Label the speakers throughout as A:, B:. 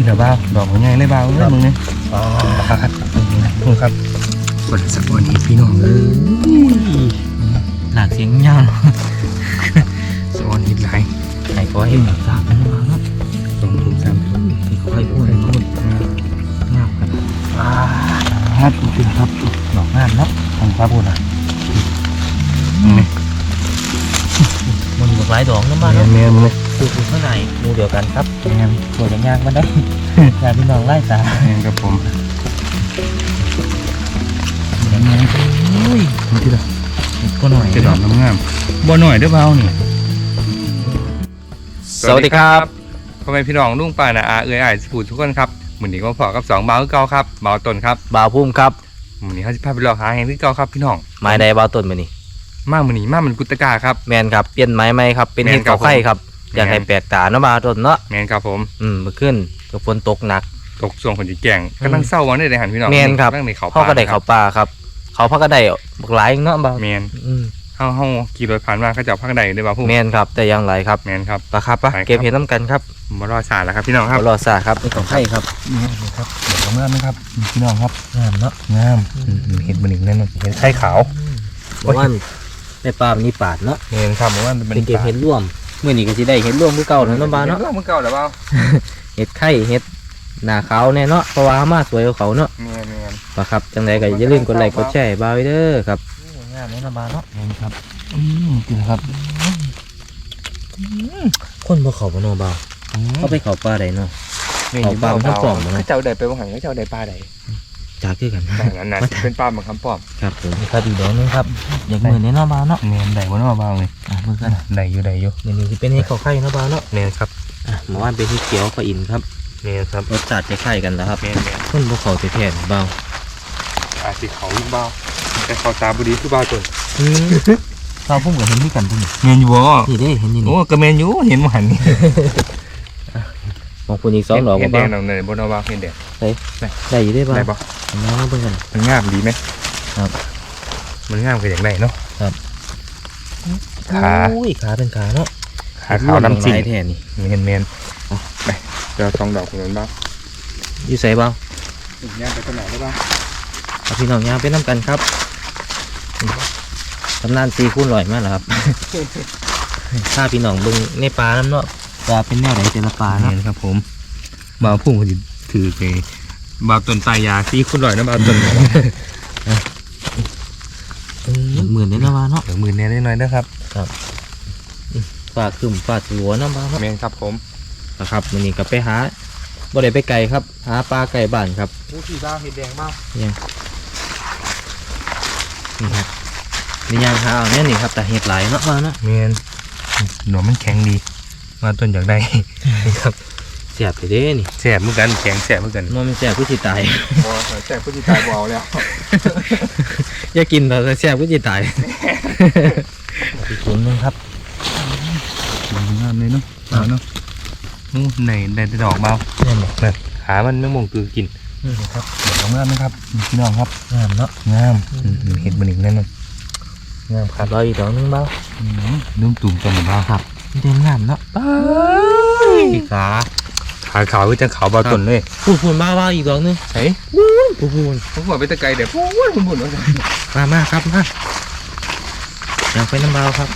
A: ที่ละบ้าวดอกมันใหญ่เลยบ้าวเอ้ยมึงเนี่ยอ๋อครับมึงครับบนสักวันนี้พี่น้องเอ้ย
B: หลากเสียงยาว
A: สวรรค์หินไหล
B: ไข่ก็ให้หมดสามนะมาเนาะ
A: สองถุงสามถุง
B: ที่เขาให้พูดพูดงามกัน
A: อ่าครับจริงครับดอกงามเนาะทางฟ้าพูดอะอืม
B: มัน หลากหลายดอกนะ
A: แม
B: บ้านเนาะ
A: นแมนเลย
B: คือคือข้างในหมูเดียวกันครับ
A: แมน
B: ตัวจะยากมันได้อยากพี่น้องไล่ตา
A: แมนกับผม
B: แมนอุ้ย
A: นี่ที่ละ
B: ก็หน่อย
A: จะดอกงามๆบ่หน่อยเด้อเบานี่
B: สวัสดีครับ
A: พ่อแม่พี่น้องลุงป้านาอาเอื้อยอ้ายสิพูดทุกคนครับมื้อนี้ก็พอกับสองเบาคือเก่าครับเบาต้นครับ
B: บ่าวพุ่มครับ
A: มื้อนี้เขาสิพาไปหลอกหาแห่งที่เก่าครับพี่น้อง
B: ไม้ใดบ่าวต้นมานี่
A: มามื้อนี้มามันกุตกาครับ
B: แมนครับเปลี่ยนไม้ไหมครับเป็น
A: แม่น
B: เห็ด
A: ครับ
B: เก่าไข่ครับ
A: ผม
B: อยากให้
A: แม่น
B: แปลกตาเนาะบ่าวต้นเนาะ
A: แม่นครับผม
B: อืมเมื่อคืนก็ฝนตกหนัก
A: ตกช่วงฝนสิแกล้งกำลังเศร้าวันได้ได้หันพี่น้อง
B: แม่นครับ
A: กำลังในเขา
B: เขาก็ได้เขาป่าครับเขาพักก็ได้บักหลายเนาะบ่าว
A: แม่น
B: อืม
A: เฮาเฮาขี่รถผ่านมาเขาเจ้าพักใดได้บ่าวผู้
B: แมนครับ แต่อยังไรครับ
A: แม่นครับ
B: ปลาครับปะ
A: ไปครับ
B: เก็บเห็ดน้ำกันครับ
A: มารอสารแล้วครับพี่น้องครับ
B: เอารอซาครับนี่ของไข่ครับ
A: นี่ครับเดี๋ยวเมื่อนะครับพี่น้องครับ
B: งามเนาะ
A: งามเห็ดมันอีกนั่นเห็ดไข่ขาว
B: บอกว่า ในป่ามันนี่ปาดเนาะ
A: แม่นครับเพราะว่ามัน
B: เป็นเก็บเห็ดร่วมเมื่อนี้ก็สิได้เห็ดร่วมคือเก่าเนาะน้องบาเนาะ
A: เนาะมันเก่าแล้วเปล่า
B: เห็ดไข่เห็ดหน้าขาวแน่เนาะเพราะว่าหามาสวยกว่าเขาเนาะ
A: แม่นแม่น
B: ปลาครับจังไดก็อย่าลืมกดไลค์กดแชร์ให้บ่าวไว้เด้อครับงามเนาะน้องบาเนาะ
A: แม่นครับอืมกินครับ
B: คนบ่เข้าบ่เนาะบ่าวเขาไปเข้าป่าใดเนาะเอาปลามันทั้งสองมาเลย
A: เจ้าใดไปบ่หันเจ้าใดปลาใด
B: จากคือกัน
A: แต่นั้นนะเป็นปลาบางคำป้อม
B: ครับผมนี่ครับอีกดอกหนึงครับอยากเหมือนในน้องบาเนาะ
A: แม่นใดบ่เนาะเบาเลย
B: อะเบิ่งกัน
A: ใดอยู่ใดอยู่
B: มื้อนี้สิเป็นเห็ดข้าวไข่เนาะบ่าวเนาะ
A: แม่นครับ
B: อะหมู่บ้านเป็นที่เขียวก็อินครับ
A: แม่นครับ
B: รสชาติคล้ายๆกันนะครับ
A: แม่นแม่น
B: คนบ่เข้าแท้ๆเบา
A: อาจสิเขาลูกเบาแต่เขาตาบ่ดีคือเบาจน
B: เราพุ่งกับเห็นด้วยกันพุ่ง
A: แม่นอยู่บ่
B: นี่ได้เห็นอยู่
A: โอ้
B: นี่
A: ก็แม่นอยู่เห็นบ่หันนี่
B: มองคุณอีกสองดอก
A: เห็
B: บ่
A: นแด
B: บ้าง
A: งเอาเลยบ่เนาะเบาเห็นแดง
B: ได้อยู่ได้บ้าง
A: ได้บ่
B: น้องเบิ่งกัน
A: มันงามดีไหม
B: ครับ
A: มันงามคืออย่างไรเนาะ
B: ครับ
A: ขา
B: อุ้ยขาเป็นขาเนาะ
A: ขาขาวน้ำจิ้ม
B: ลายแท้นี่
A: เมนเมนไปเดี๋ยวสองดอกคุณบ้าง
B: อยู่ใส่เบา
A: ย่างไปต้นไหนได้บ้าง
B: เอาพี่น้องย่างไปน้ำกันครับตำนานตีคูณลอยมาแล้วครับถ้าพี่น้องเบิ่งในปลาน้ำเนาะ ปลาเป็นแนวไหนแต่ละปลา
A: เม
B: เนาะ
A: นครับผมบ่าวพุ่งคนถือไปบ่าวต้นตายยาซีคุณลอยนะบ่าวต้น
B: เหมือนในน้ำปลาเนาะ
A: เดี๋ยวมือแน่ได้หน่อยนะครับ
B: ปลาคึมปลาถัวน้ำปลาเนาะ
A: เมนครับผม
B: นะครับวันนี้ก็ไปหาบ่ได้ไปไกลครับ หาปลาไก่บ้านครับ
A: ผู้ที่บ้าเห็ดแดงบ้า
B: นี่ครับนี่ยังหาเอาเนี่ยนี่ครับแต่เห็ดหลายเนาะมาเนาะ
A: เมนหนวมันแข็งดี มาต้นอยากได้นี่ครับ
B: เสียบไปเด้นี่
A: แสบเหมือนกันแข็งแสบเหมือนกัน
B: มันเสียบผู้สิตาย
A: บ่แสบผู้ที่ตายบ่เอาแล้ว
B: อย่ากินแต่เสียบผู้สิตายอีกถุงนึงครับ
A: งามเลยเนาะเอาเนาะอู้ไหนได้แต่ดอกเบา
B: นี่น
A: นั่นขามันไม่มงตือกิน
B: นี่ครับ
A: เดี๋ยวเอางามนะครับพี่น้องครับ
B: งามเนาะ
A: งามอืมเห็ดมันอีกนั่นน่ะ
B: งามครับเราอีกดอกนึงเบ้า
A: อืมนุ่มตุ่มตัวหมู่บ้า
B: ครับ เด่นงามเนาะอีกขา
A: ขาขาวก็จะขาวเบาต้นเลย
B: พูดพูดบ้าบ้าอีกดอกนึง
A: ใช่
B: พูดพูด
A: ผมบอกไปตะไกลเดี๋ยวพูดพูดพูดว่า
B: มามาครับมาอยากไปน้ำเบาครับ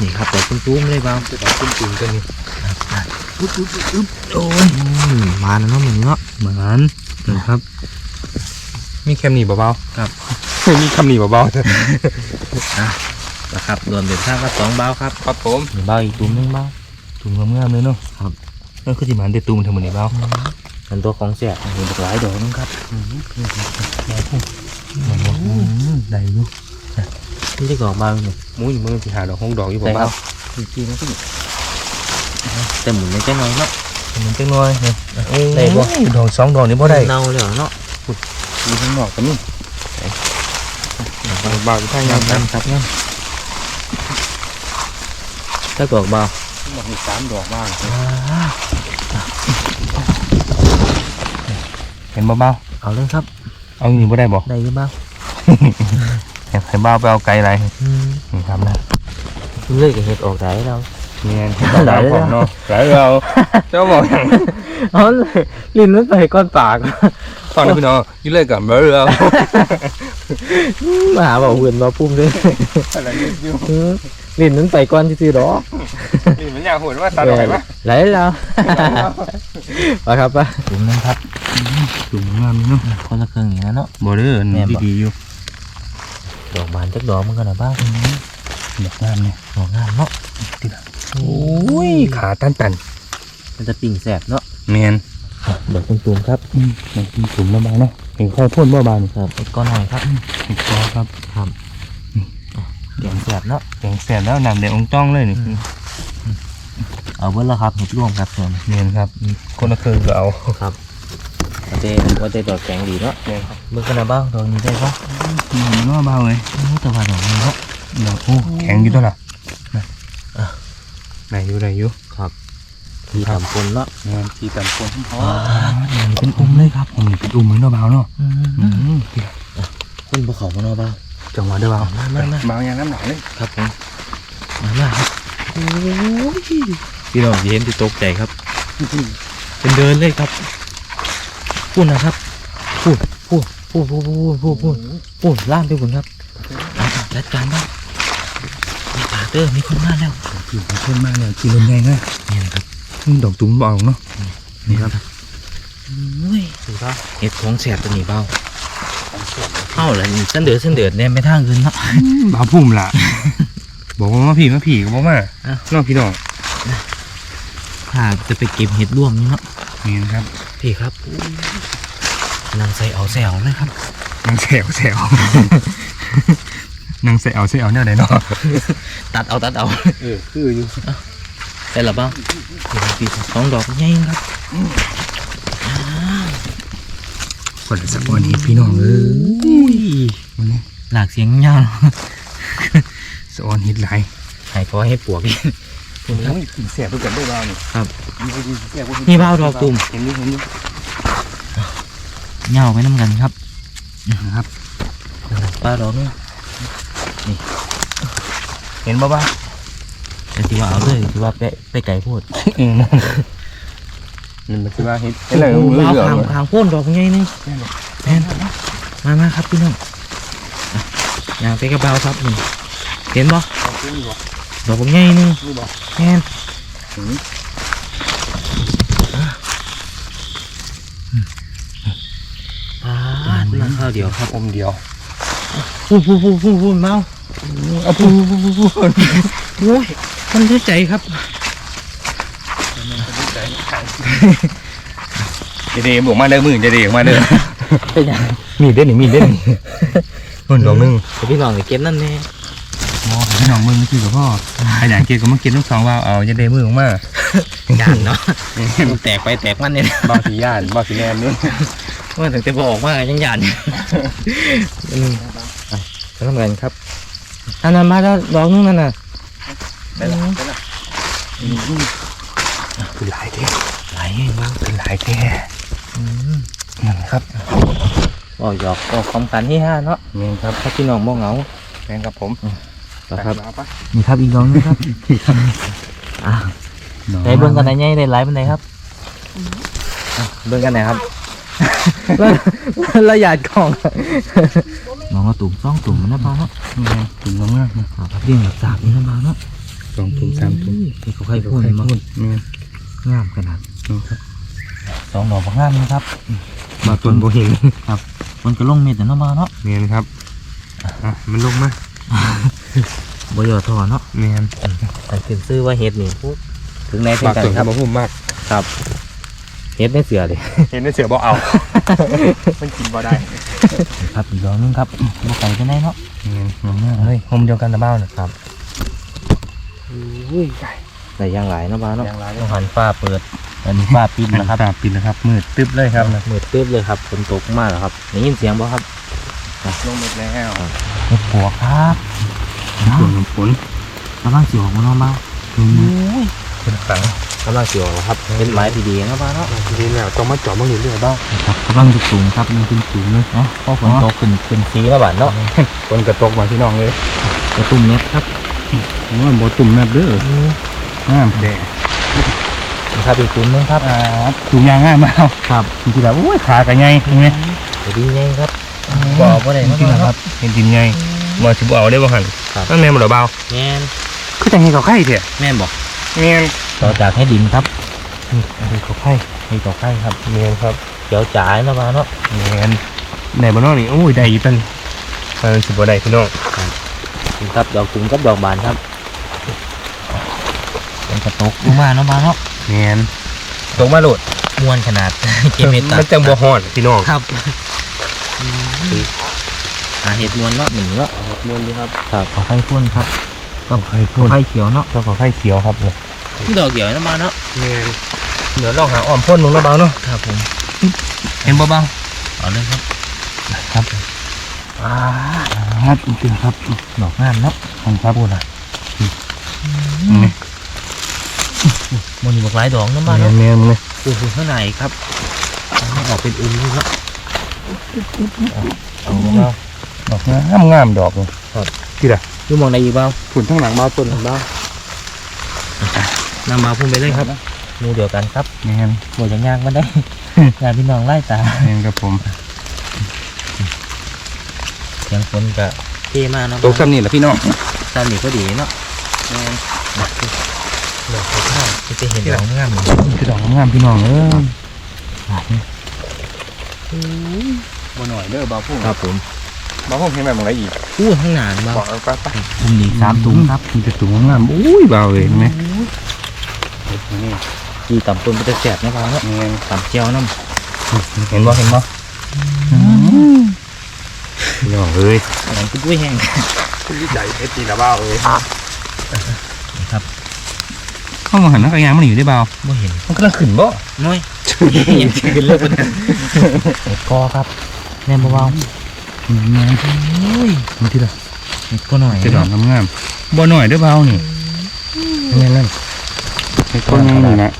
B: นี่ครับดอกตุ้มๆเลยเบา
A: จะเอาตุ้มตุ่มตัวนี้
B: โอ้ยมาแล้วเนาะมึงเนาะ
A: เหมือนนะครับ มีแคมหนีเบาๆ
B: ครับ
A: มีคำหนีเบา
B: นะครับรวมเดินทางก็สองเบาครับ
A: ๆครับผม
B: หนึ่งเบาอีกตุ้มหนึงเบา
A: ตุ่มงามๆเลยเนาะ
B: ครับ
A: นั่นคือที่มันได้ตุ่มทำมันนี่เบา
B: เป็นตัวของเสียเห็นหลายดอกนึงครับ
A: ได้อยู่
B: ที่ได้ดอกเบาหนึ่ง
A: มุ้ยมือที่หาดอกห้องดอกอยู่
B: ใส่
A: เบา
B: เอาจริงๆนะพี่แต่หมุนไม่ใช่น้อยเนาะ
A: ๆมันจังน้อยเนี่ย
B: ได้บ่
A: ดอกสองดอกนี่บ่ได้
B: เน่าเลยเหรอเนาะ
A: มีข้างนอกก็มีเบาๆอยู่ข้าง
B: งางา
A: มม
B: งามครับ งามถ้าดอกเบา
A: หมดมีสามดอกบ้างเห็นเบา
B: เอาเลยครับ
A: ๆเอาอยู่บ่ได้บ่
B: ได้หรือเปล่า
A: ให้ให้เบาไปเอาไกลไร
B: อืม
A: นี่ครับนะ
B: เลื่อยกับเห็ดออกได้เรา
A: เนียน
B: หลายเลยนะ
A: เนาะหลายเราเจ้าบอกอย่าง
B: เอาเลยลิ้นมันไปก้อนปาก
A: ตอนนี้พี่น้องอยิ่งเล่นกับเบอร์เอา
B: มาหาบอกเพื่อนมาปุ่มด้วย
A: อะไรอ ยู่
B: อืมลิ้นมันไปก้อนที่ซื้อๆดอก
A: นี่มันอยากหุ่นว่าตาดอยปะ
B: ไหลแล้วไปครับไปถุงนึงครับ
A: จุ่มงามนี่เนาะ
B: คนละครึ่งอย่างนั้นเนาะ
A: บอเดอร์
B: แม่นบ่
A: ดีๆอยู่
B: ดอกบานจักดอกมันกันนะบ้าง
A: ดอกงามเนี่ย
B: ดอกงามเนาะ
A: โอ้ยขาตันตัน
B: มันจะปิ่งแสบเนาะ
A: แมน
B: ดอกตุ่มๆครับ
A: อืมมันกินจุ่มแล้วบางเนาะเห็นข้าวพ่นบ่บาน
B: ครับไอ้ก้อนหน่อยครับ
A: เห็นคอครับ
B: ครับ แกงแสบเนาะ
A: แข็งแสบแล้วนำแดงองจ้องเลยนี่
B: เอาเบิ้ลแล้วครับเห็ดร่วมครับส่วน
A: แมนครับ คนละคืนก็เอา
B: ครับว่าเจว่าเจดอกแกงดีเนาะ
A: แมนครับ
B: เบิ้ลกันนะบ้างดอกนี้ได้ปะ
A: นี่มันว่าเบาเลย
B: โอ้แต่ว่าดอกนี้เนาะ
A: ดอกโอ้แข็งอยู่ตัวละนะไหนอยู่ไหนอยู่
B: ครับที่ทำคนเนาะ
A: แมนทีตันคนอ๋อ
B: เป็นอุ้มเลยครับ
A: ผมเป็นอุ้มเหมือนเบาเนาะ
B: อื
A: อื
B: ม
A: ม
B: คุณภูเขามาเนาะบ้าง
A: จังหวะเด้อเบา
B: มามามา
A: เบาอย่างน้ำหนักเลย
B: ครับผมมามาครับโอ้ยพี่น้องเห็นที่ตกใจครับเป็นเดินเลยครับพูดนะครับพูดพูดพูดพูดพูดพูดพูดพูดล่ามไปบุญครับเอาเอาจัดการบ้างมีปาเตอร์มีคนมาแล้ว
A: กินเพิ่มมากเลยกินเป็นไงนะ
B: นี่นะครับ
A: อืมดอกตุ้มเบาเนาะ
B: นี่ครับอุ้ยดูครับเห็ดของแสบตัวนี้เบา เข้าแล้วนี่เส้นเดือดเส้นเดือดเนี่ยไม่ทางอื่นเนาะ
A: เบาพุ่มล่ะบอกว่ามาผีมาผีก็บอกมา
B: อ้าว
A: น้องพี่น้อง
B: ถ้าจะไปเก็บเห็ดร่วมนี่เนาะ
A: นี่นะครับ
B: พี่ครับนางใส่เอาแซวเลยครับ
A: นางแซวแซวนางแซวแซวเนี่ยไหนเนาะ
B: ตัดเอาตัดเอา
A: เออคืออยู่
B: ได้หรือเปล่าพี่สองดอกใหญ่ครับ
A: คนละสักวันนี้พี่น้องเออ
B: อุ้ย
A: วันนี้
B: หลากเสียงยาว
A: สะออนฮิตไลน์
B: หายคอให้ปวกอีก
A: โอ้ยกินแสบเพื่อกันได้บ้างนี่
B: ครับ
A: มีคนกินแสบ
B: นี่เบาดอกตุ่ม
A: เห็นนี่เห็นนี่
B: เงาไปน้ำกันครับ
A: นะครับ
B: ปลาดอกนี่
A: เห็นบ่บ้า
B: แต่ที่ว่าเอาเลยที่ว่าไปไปไก่พูด
A: อืม นั่นมันคือว่าเห็นเห็นอะไร
B: โอ้
A: มือ
B: เบา
A: เหลือ
B: ขาง
A: เลย
B: ขางโพ่นดอกใหญ่นี่แม่นมามาครับพี่น้องอะอย่างไปกระเบาครับนี่เห็นบ่ดอกใหญ่นี่
A: นี่บ่
B: แม่น
A: อืม
B: ปาดมาข้าวเดียวครับ
A: อมเดียว
B: พูดพูดพูดพูดพูดเมา
A: เอาพูพูพูพู
B: โอ้ยมันเสียใจครับ
A: เดี๋ยวๆบอกมาเด้อมือเดี๋ยวๆมาเด้อ
B: เป็นยัง
A: มีเด้อนี่มีเด้อนี่คนดอกหนึง
B: แต่พี่น้องไปเก็บนั่นแน่
A: มองพี่น้องมึงนี่คือกับพ่อขยันเกี่ยวกับมากินทั้งสองว่าเอาจะได้มือออกมา
B: ยานเนาะแตกไปแตกมันเนี่ย
A: บางสีย่านบางสีแนนนี่
B: ว่าถึงจะบอกว่ายังยานอืมไปไปทำกันครับอันนั้นมาแล้วดอกนึงนั่นน่ะ
A: ได้ละได้ละคือหลายแท้
B: ไหลเองบ้าง
A: คือหลายแท้
B: อืม
A: นั่นครับ
B: ก็หยอกก็ความกันที่ห้าเนาะ
A: นี่ครับ
B: ถ้าพี่น้องมองเหงา
A: แมงครับผม
B: นะครับ
A: มาปะ
B: นี่ครับอีกดอกนึงครับอะได้เบิ่งกันไหนไงได้ไลฟ์มันไหนครับอะเบิ่งกันไหนครับระยะกล้องน้องก็ตุ่มสองตุ่มมันนะเปล่าเนาะ
A: นี่ไงถุงมากๆนะ
B: ครับเรียงแบบสามนี่นะเปล่าเนาะ
A: สองถุงสามถุง
B: นี่เขาใครพูดมา
A: นี่
B: งามขนาด
A: นี่ครับ
B: สองดอกงามนะครับ
A: มาต้นโบหิน
B: มันก็ลงเม็ดแต่เนาะเปล่าเนาะ
A: เนียนครับอะมันลงมา
B: บ่ยอทอเนาะ
A: เนียน
B: แต่เป็นซื้อว่าเห็ดนี่พูดถึงในเส้น
A: บาก
B: กัน
A: ต้น
B: ค
A: ครั
B: รั
A: บบมาพุ่มมาก
B: ครับเห็ดในเสือเลย
A: เห็นได้เสือบ่เอา มันกินบ่ได้
B: ครับอีกดอกนึงครับบ่ไก่จะได้เนาะ
A: เนียนงามมากเฮ้ยโฮมเดียวกันตะเบ้าน่ะ
B: ครับ
A: อุ้ยไก่
B: แต่ย่างหลายเนาะเปล่าเนาะ
A: ย่างหลาย
B: ต้องหันฟ้าเปิด อันนี้ฟ้าปิด
A: นะ
B: นะ
A: ค
B: ค
A: รั
B: รั
A: บบปิดนะครับ มืดตึ๊บเลยครับนะ
B: มืดตึ๊บเลยครับฝนตกมากแล้วครับได้ยินเสียงบ่ครับ
A: ลงหมดแล้ว
B: เห็ดปัวครับ
A: ฝนฝน
B: กำลังสิออกมาเนาะเปล่า
A: คนขัง
B: กำลังสิออกแล้วครับ เป็นไม้ที่ดีเนาะเปล่าเนาะ
A: ทีนี้แล้วต้องมาเจาะมาเรื่อยๆบ้าง
B: ครับกำลังจะสูงครับมันขึ้นสูงเลยเนาะพอฝนตกขึ้นขึ้นสีแล้วบาดเนาะ
A: คนกระตกมาพี่น้องเลย
B: กระตุ้มเน็ตครับ
A: ว่าบ่ตุ่มแมบเด้องามแดง
B: นะครับอีกจุ่มนึงครับ
A: อ่าถุงยางง่ายมาก
B: ครับ
A: จริงๆแล้วโอ้ยขากันไงเห็นไหม
B: เดี๋ยวดีไงครับบ่บ่ได้
A: จ
B: มา
A: ริงๆแล้ว
B: ค
A: ค
B: รั
A: รับบเห็นดินไงมาสิบเอาได้บ่หัน
B: ครับ
A: นั่นแม่นบ่ดอกเบา
B: แม่น
A: คือจังไงเขาไข่เถอะ
B: แม่นบอก
A: แม่น
B: ต่อจากให้ดินครับ
A: ให้เขาไข่
B: ให้ต่อใกล้ครับ
A: แม่นครับ
B: เขียวจ๋ายนะบ้าเนาะ
A: แม่นไหนบ่น้องนี่โอ้ยได้อยู่ตันเออสิบ่ได้พี่น้อง
B: นี่ครับดอกกุ่มกับดอกบานครับเป็นกระตกลงมาเนาะบ้าเนาะ
A: แม่นตกมาโหลด
B: มวนขนาด เกเมตา
A: มันจังบ่ฮ้อนพี่น้อง
B: ครับหาเห็ดมวนเนาะหนึ่งเนาะ
A: มวนดีครับ
B: ครับขอไข่พ่นครับ
A: ก็ไข่พุ่
B: ขอนไข่เขียวเนาะ
A: ก็ขอไข่เขียวครับเลย
B: ดอกเขียวนะบ้าเนาะ
A: แม่นเดี๋ยวลองหาอ้อมพ่นมึงแล้วเบาเนาะ
B: ครับผม
A: เห็นบ่เบา
B: เอาเลยครับ
A: ครับอ่าครับจริงๆครับ
B: ดอกงามเนาะ
A: ของครับพูดอะ
B: มันมีบอกหลายดอกนะ
A: แม
B: บ้านเนาะ
A: แมนเลย
B: โอ้โหข้างในครับมันออกเป็นอุ้มเลยเนาะเอาเบา
A: ดอกงามงามดอกเลย
B: ดูมองในอีกเบา
A: ผุนทั้งหลังมาต้นหลังบ้าน
B: นำมาพุ่มไปเลยครับหมูเดียวกันครับ
A: แมน
B: หมูอย่างยางมันได้งานพี่น้องไล่ตา
A: แมนครับผม
B: เสียงฝนก็เท่มากเนาะ
A: ตกซ้ำนี่แหละพี่น้อง
B: ตามนี่ก็ดีเนาะดอกข้าวที่ จะเห็นดอกงาม
A: นี่คือดอกงามพี่น้องเอ้ยบ่หน่อยเด้อบ่าวพุ่ง
B: ครับผม
A: บ่าวพุ่งเห็นแบบอะไรอีก
B: อู้ข้างหน้าเบา
A: บอกเอาไปไป
B: พุ่มนี้สามตุ้มครับ
A: มีแต่ถุงงามอุ้ยเบาเลยเห็นไหมนี่
B: กีต่ำต้นเป็นตะแสบนะเบาเนาะ
A: แมน
B: ต่ำเจียวน้
A: เห็นบ่เห็นบ่พี่น้องเอ้ยำ
B: หลังกุ้ยแห้ง
A: คุณดีใจเอตีละเบาเอ้ย
B: ครับ
A: เข้ามาหันนักยางมันอยู่ได้เบา
B: บ่เห็น
A: มันกำลังขึ้นบ่
B: น้อยยังขึ้นเลยเป็นเห็ดกอครับแน่นเบา
A: อืม
B: ๆอุ้ย
A: มันที่ละ
B: เห็ดก็หน่อย
A: จะดอกงามๆบ่หน่อยเด้อเบานี่นี่นั่นไอ้ต้นนี้นะ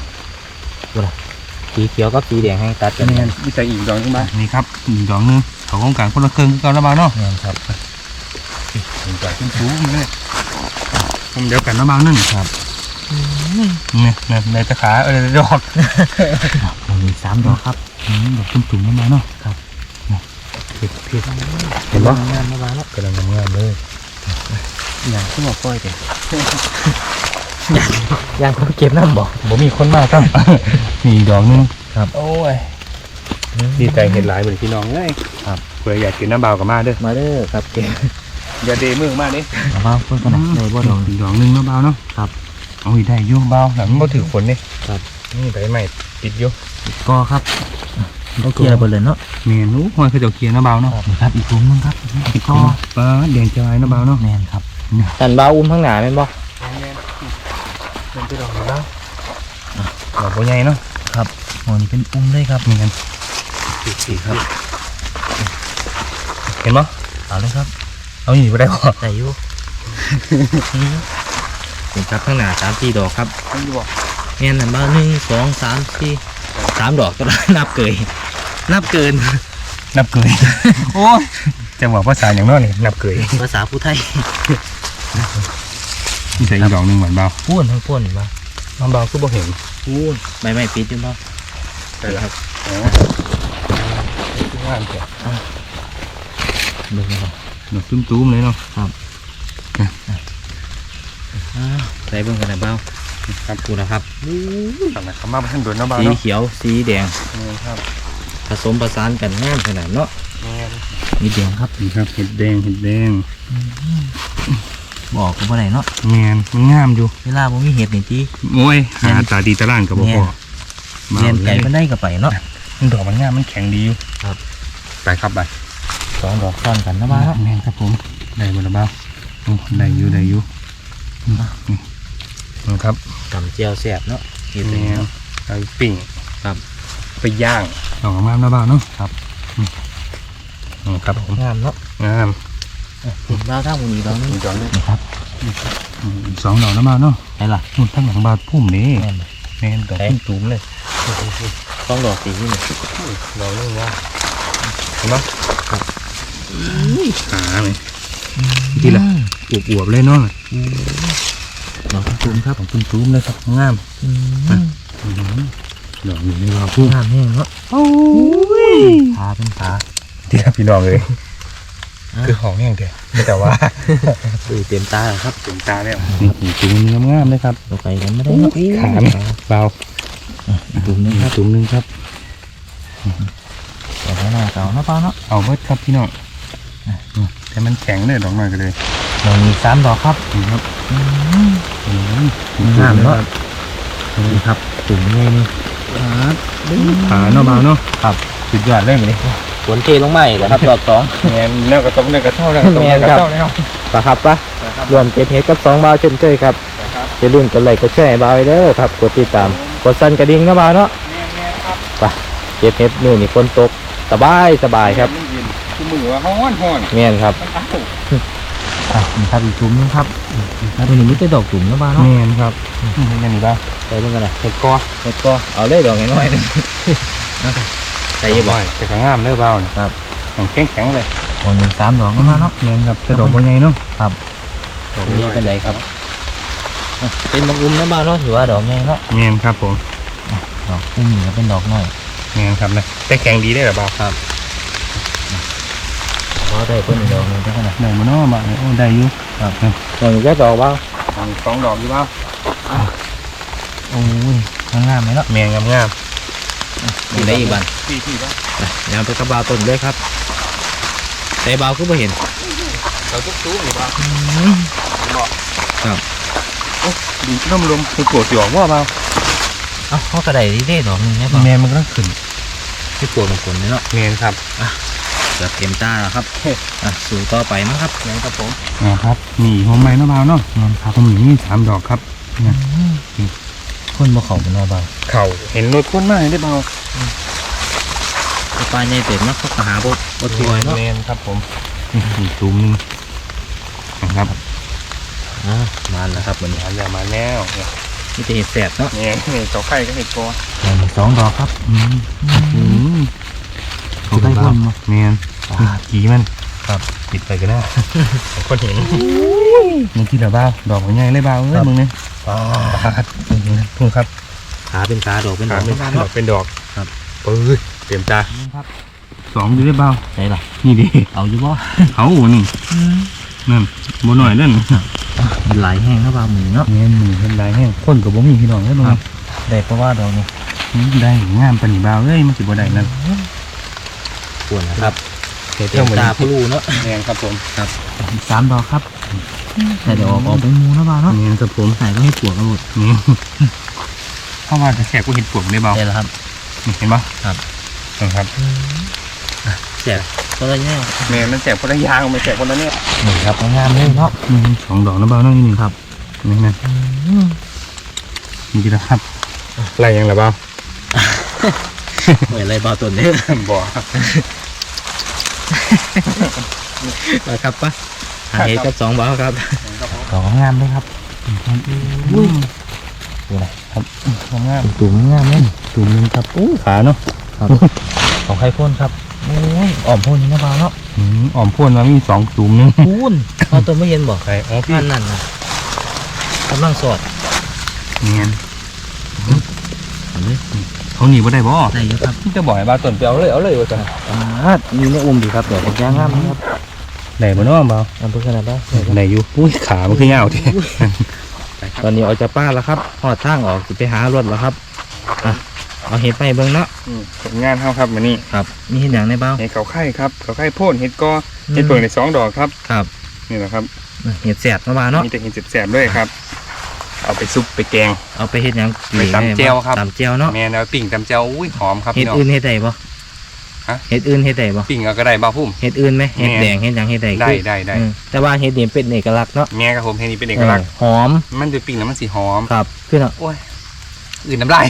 B: สีเขียวกับสีแดงให้ตัดกัน
A: นี่มีใส่อีกดอกนึงบ้างนี่ครับอีกดอกนึงเขาโครงการคนละครึ่งกันแล้วเบาเนาะ
B: แม่นครับ
A: เป็นจากขึ้นสูงเลยผมเดียวกันนะเบานั่น
B: ครับ
A: นี่นี่ในตะขาเออดอก
B: มันมีสามดอกครับ
A: อืมดอกตุ้มๆนะเบาเนาะ
B: ครับ
A: เพียเพียเห็นบ่
B: งามมากแล้ว
A: กำลังงามเลย
B: อย่างที่บอกก้อยแต่ยางเขาเก็บน้ำบ่
A: บ่มีคนมากครับมีอีกดอกนึง
B: ครับ
A: โอ้ยดีใจเห็นหลายเหมือนพี่น้องเลย
B: ครับ
A: เพื่ออยากกินน้ำเบากับมาเด้อ
B: มาเด้อครับเก็บ
A: อย่าเดมือมาเด้
B: เอาบ้าเพื่อนกันนะได้บ่ดอก
A: อีกดอกนึงน้ำเบาเนาะ
B: ครับ
A: เอาอีกได้อยุ่เบาแต่มันบ่ถือฝนนี่
B: ครับ
A: นี่ใบใหม่ติดอยู่
B: ก็ครับต้องเคลียร์ไปเลยเนาะ
A: เมนูห้อยเขาเจะเคลียร์น้ำเบาเนาะ
B: ครับอีกกลุ่มนึงครับอีก
A: ก็ปลาแดงใจน้ำเบาเนาะ
B: แมนครับสันบ้าอุ้มข้างหน้าแม่นบ่
A: มันจะดอกเบาดอกบัวใหญ่เนาะ
B: โอ้นี่เป็นอุ้มเลยครับ
A: มีกันสีสีครับ เห็นปะ
B: เอาเลยครับ
A: เอาหนีไปได้ก่อน
B: ได้อยู่ นี่ครับข้างหน้าสามสี่ดอกครับ
A: ต้องดูบอก
B: แม่นนั่นบ้าหนึ่งสองสามสี่สามดอกก็ได้นับเกยนับเกิน
A: นับเกยโอ้ยจะบอกภาษาอย่างน้อยนี่นับเกย
B: ภาษาผู้ไทย
A: นี่ใส่อีกดอกหนึ่งเหมือนเบา
B: พูนทั้งพูนมา
A: น้ำเบาคือบ่เห็น
B: พูนใบไม้ปิดอยู่บ่
A: ใช่แล้วครับอ๋อว่างแค่
B: เบิ่งบ่
A: ดอกตุ้มๆเลยเนาะ
B: อ้าว ใส่เบิ่งกันนะเบ้า
A: ครับ
B: พูดนะครับ
A: สั่งนะครับมาท่านโดนน้ำเบา
B: สี
A: เนาะ
B: เขียวสีแดง
A: นี่ครับ
B: ผสมผสานกันงามขนาดเนาะ
A: นี่
B: มีแดงครับ
A: ครับเห็ดแดงเห็ดแดง
B: บอกก็บ่ได้เนาะ
A: แมนมันงามอยู่
B: เวลาบ่มีเห็ดนี่ติ
A: โอ้ยหาตาดีตาล่างกับบ่พอ
B: เรียนไก่มันได้ก็ไปเนาะ
A: มันดอกมันงามมันแข็งดีอยู่
B: ครับ
A: ไปครับไป
B: สองดอกซ้อนกันนะบ้าเนาะ
A: แมนครับผมได้หมดแล้วเบ้าโอ้ได้อยู่ได้อยู่ นี่นี่ครับ
B: ตำเจียวแซ่บเนาะเห็ด
A: แม
B: นี่
A: น
B: เนาะ
A: เอาไปปิ้ง
B: ครับ
A: ไปย่างดอกงามนะเบ้าเนาะ
B: ครับ
A: อืมอืมครับผม
B: งามเนาะ
A: งาม
B: ถึงบ้าข้างบนอีกดอกนึง
A: อีกดอกหนึง
B: นี่ครับ
A: อืมอีกสองดอกนะเบ้าเนาะ
B: ไหนล่ะ
A: นู่นทั้งหลังบาดพุ่มนี่
B: แม่นบ่
A: แมนดอกตุ้มๆเลย
B: สองดอกสีนี่
A: ดอกนึงว่าเห็นปะหาไหม ดีล่ะอวบๆเลยเนาะ
B: ดอกตุ้มครับ
A: ของตุ้มๆเลยครับงาม
B: อืม
A: ดอกนี้นี่ว่าพุ่ง
B: งามแห้งเนาะ
A: โอ้ย
B: พาเป็นพา
A: เดี๋ยวพี่น้องเลยคือของแห้งเด้อแต่ว่า
B: ดูเต็มตาแล้วครับ
A: ถึงตาแล้วนี่จุ่มเนื้องามเลยครับ
B: เราไปกันไม่ได้เนาะ
A: ขาไหมเบา
B: จุ่มนึงครับ
A: จุ่มหนึงครับ
B: แต่ให้หน้าเก่าเนาะป้าเนาะ
A: เอาเบิดครับพี่น้อง แต่มันแข็งเลยดอกหน่อยก็เลย
B: เรามีสามดอกครับ
A: นี่ครับ
B: อืม
A: อืม
B: งามเนอะ
A: นี่ครับ
B: จุ่มนี่นี่
A: ขาเนาะเบาเนาะ
B: ครับ
A: สุดยอดเลยมันนี่
B: ฝนเทลงใหม่เหรอครับดอกสอง
A: แมนเนื้อกระต้มเนื้อกระเท่าเนื้อกระต้ม
B: แม่
A: เนื้อนก
B: ครั
A: ระ
B: บ
A: เท่าแล้ว
B: ปะครับปะรวมเก็บเห็ดกับสองบาวเช่นเคยครับจะรุ่นกันเลยก็แช่บาวไว้เด้อครับกดติดตามกดสั่นกระดิ่งนะบาวเนาะไปเก็บเห็ดนู่นนี่ฝนตกสบายสบายครับ
A: คือมือว่าห้อนห้อน
B: แม่นครับอะนี่ครับอีกจุ่มนึงครับตัวนี้ไม่ใช่ดอกจุ่มนะบาวเนาะ
A: แมนครับนี่นี่บ้า
B: ใส่เพิ่งกันนะ
A: เห็ดกอ
B: เห็ดก็เอาเลยดอกน้อยๆนึงใส่เยอะบ่
A: บ่อยแต่ก็งามเลยเบาเนี่ย
B: ครับ
A: แข็งแข็งๆเลย
B: โอ้หนึ่งสามดอกก็มาเนาะ
A: แมนครับแต่ดอกบ่ใหญ่เนาะ
B: ดอกนี้เป็นไรครับอะเป็นบางอุ้มนะบาวเนาะถือว่าดอกใหญ่เนาะ
A: แมนครับผม
B: ดอกอุ้มนี่ก็เป็นดอกน้อย
A: แมนครับนะแต่แข็งดีได้หรือเปล่า
B: เพราะได้เพิ่นอีกดอกนึงจังขนาด
A: ได้มาเนาะบ้าเนี่ยโอ้ได้อยู่
B: ดอกนี้ก็ดอกบ้าว
A: สองดอกอยู่บ้าง
B: โอ้ยงามๆเลยเนาะ
A: แมนงามงาม
B: มีได้อีกบัน
A: พี่พี่บ้า
B: เดี๋ยวไปกระบาต้นเลยครับแต่เบาก็ไม่เห็น
A: เราทุกตู้หรือบ้า
B: ครับ
A: ดีน้ำลมคือโกรธหยอกว่าเปล่า
B: เอ้าเขากระไดนี่ได้ดอกหนึงใช่ปะ
A: แมนมันก็ต้องขึ้น
B: ที่ปวดของฝนเนี่ยเนาะ
A: แมนครับ
B: เกือบเต็มตาแล้วครับอะสู่ต่อไปมั้งครับยังครับผม
A: นะครับนี่หัวไม้เนาะเบาเนาะนอนครับผมมีสามดอกครับนะ
B: คนบ่เขาเป็นนอบาว
A: เข่าเห็นรถคนมากได้เบา
B: ปลาใหญ่เต็มเนาะเขาก็หาบ่บ่ถวยเนาะ
A: แมนครับผมนี่ตูมหนึงนะครับ
B: อ่ามาแล้วครับวันนี้
A: มาแล้วมาแล้วเนี่ย
B: นี่จะเห็ดแสบเนาะ
A: เนี่ยนี่เจ้าไข่ก็เห็ดกอ
B: มีสองดอกครับ
A: อืมอืม
B: เขาได้พ่นมา
A: แมน กี่มันครับปิดไปกันนะคนเห็นมึงที่ละบ้าดอกมันใหญ่เลยบ้าเอ้ยมึงเนี่ย
B: อ๋อ
A: ปาดพุ่งครับ
B: ขาเป็นขาดอกเป็นด
A: ขา
B: อก
A: เป็
B: เป็นน
A: ด
B: ขา
A: อ
B: เนาะ
A: กเป็นดอก
B: ครับ
A: ปื้ยเต็มตา
B: ครับ
A: สองอยู่ได้เบ้า
B: ใช่ล่ะ
A: นี่ดิ
B: เอาอยู่บ่
A: เขานี่นั่นบ่หน่อยเล่น
B: มันหลายแห้งนะบ่าวหมูเนาะ
A: เงี้ยมือเป็นลายแห้งคนกับบ่มีพี่น้องเลยมึง
B: ได้เพราะว่าดอกนี้
A: ได้งามปานนีบ่าวเอ้ยมันสิบ่ได้นั่น
B: ส่วนนะครับ
A: เฮ็ด
B: เต็มตาพลูเนาะ
A: แมงครับผม
B: สามดอกครับแต่เดี๋ยวออกออกเป็นมูนะบ่าวเนาะ
A: แมงครับผม
B: ใส่ก็ให้ปวกกระโดด
A: นี่เข้ามาจะแขกกูเห็นปวกได้เบา
B: ได้แล้วครับ
A: นี่เห็นปะ
B: ครับ
A: นะครับ
B: แสบตัวละแง่
A: แมงมันแสกคนละยางมันแสกคนละเนี่ย
B: นี่ครับงามเลยเนาะ
A: สองดอกนะเบานั่งนี่นี่
B: ครับ
A: นี่นะนี่นะครับไรยังละเบา
B: เหมือนอะไรบ่าวต้นเด้อ
A: บ่
B: ไปครับปะหาเห็ดกับสองบ่าวครับดอกงามเลยครับ
A: อุ้ย
B: ดูอะไร
A: ครับงาม
B: ตุ่มงามเลย
A: ตุ่มนึงครับอู้ขาเนาะ
B: ของไข่พ่นครับโอ้ยอ่อมพ่นนี่นะบ่าวเนาะ
A: อืมอ่อมพ่นมามีสองตุ่มนึง
B: พ่นเอาตัวไม่เย็นบ่
A: ใครอ๋อพี่
B: นั่นนั่นนะกำลังสอด
A: เนียน
B: เห็นไหม
A: เขาหนีบ่ได้บ่
B: ได้อยู่ครับ
A: ที่จะบอกให้บ้าต้นไปเอาเลยเอาเลยว่าจะ
B: อ่ามีในอุ้มดีครับเดี๋ยวผมย่างงามนะครับ
A: ได้บ่เนาะเบา
B: อันเพิ่งขนาดได้
A: ได้อยู่อุ้ยขามันคือยาวที
B: ตอนนี้ออกจากป้านแล้วครับหอดทางออกจะไปหารถแล้วครับอะเอาเห็ดไปเบิ่งเนาะ
A: ผลงานเขาครับมานี่
B: ครับมีเห็ดอย่างในเบ้า
A: เห็ดเขาไข่ครับเขาไข่โพ่นเห็ดกอเห็ดเปิดในสองดอกครับ
B: ครับ
A: นี่แหละครับ
B: เห็ดแสบมาบ้าเนาะ
A: มีแต่เห็ดแสบๆด้วยครับ เอาไปซุปไปแกง
B: เอาไปเห็ดหยัง
A: ไปตำแจ่วครับ
B: ตำเจียวเนาะ
A: แม่นเอาปิ่งตำเจ้าอุ้ยหอมครับ
B: เห็ด
A: พี่น้อง
B: อื่นเห็ดใดบ่
A: ฮะ
B: เห็ดอื่นเห็ดใดบ่
A: ปิ่งเอาก็ได้บ้าพุ่ม
B: เห็ดอื่นไหมเห็ด
A: แม่
B: แดงเห็ดหยังเห็ดใด
A: ได้
B: คือ
A: ได้ได้
B: อืมแต่ว่าเห็ดนี่เป็นเอกลักษณ์เนาะ
A: แม่ครับผมเห็ดนี้เป็นเอกลักษณ์
B: เออหอม
A: มันจะปิ่งแล้วมันสีหอม
B: ครับขึ้นเนาะ
A: โอ้ย อื่นน้ำลาย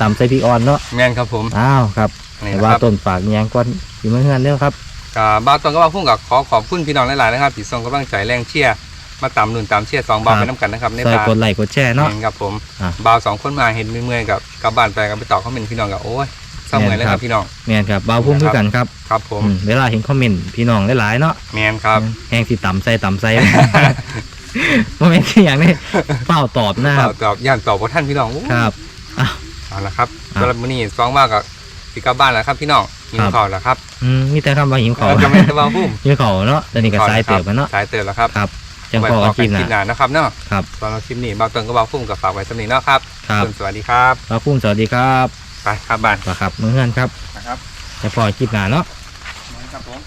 B: ตำใส่พริกอ่อนเนาะ
A: แม่นครับผม
B: อ้าวครับ
A: นี่
B: แต่
A: นะ
B: ว่า
A: ครับ
B: ต้นฝากอิหยังก่อนอยู่เมื่อเฮือนเด้อครับ
A: กับ้าวตอนก็บ้าพุ่มกับขอขอบคุณพี่น้องหลายๆนะครับที่ส่งกำลังใจแรงเชียร์ มาตามหนุนตามเชียร์สองบาว
B: ครับ
A: ไปน้ำกันนะครับใน
B: ซอย
A: บาร์
B: กดไลค์กดแชร์เนาะ
A: แม่นครับผม
B: อะ
A: บ่าวสองคนมาเห็นเมื่อยๆกับกลับบ้านไปกับไปต่อเขาเป็นพี่น้องกับโอ้ยเศร้าเหมือนเลยครับพี่น้อง
B: แม่นครับเบาพุ่มคือกันครับ
A: ครับผม
B: อืมเวลาเห็นคอมเมนต์พี่น้องหลายๆเนาะ
A: แมนครับ
B: แห้งสิต่ำใส่ต่ำใส่บ่แม่นคืออย่างนี้เปล่าตอบนะค
A: ต
B: รั
A: อ
B: บบ
A: ตอบย่านตอบว่าท่านพี่น้องโอ้ย
B: ครับอะ
A: เอาละครับ
B: อะ
A: สำหรับมื้อนี้สองมากกับสิกลับบ้านแล้วครับพี่น้องกิน
B: ครับ
A: ข้าวแล้วครับ
B: อืมมีแต่คำว่าหิวเขา
A: เออกำลังจะมาพุ่ม
B: หิวเขาเนาะตอนนี้ก็สายเติบแล้วเนาะ
A: สายเติบแล้วครับ
B: ครับ จัง
A: ไว้
B: พอ
A: พ
B: กัน
A: อ
B: คลิปห
A: คลิปห
B: น้า
A: น้านะครับเนาะ
B: ครับ
A: ตอนเราคลิปนี้บ่าวเติงก็บ่าวพุ่มกับฝากไว้สำนี้เนาะครับ
B: ครับ
A: สวัสดีครับ
B: พระพุ่มสวัสดีครับ
A: ไปครับบ้าน
B: ครับเมื่อเฮือนครับ
A: นะครับ
B: จะพอคลิปหน้าเนาะ
A: ครับผม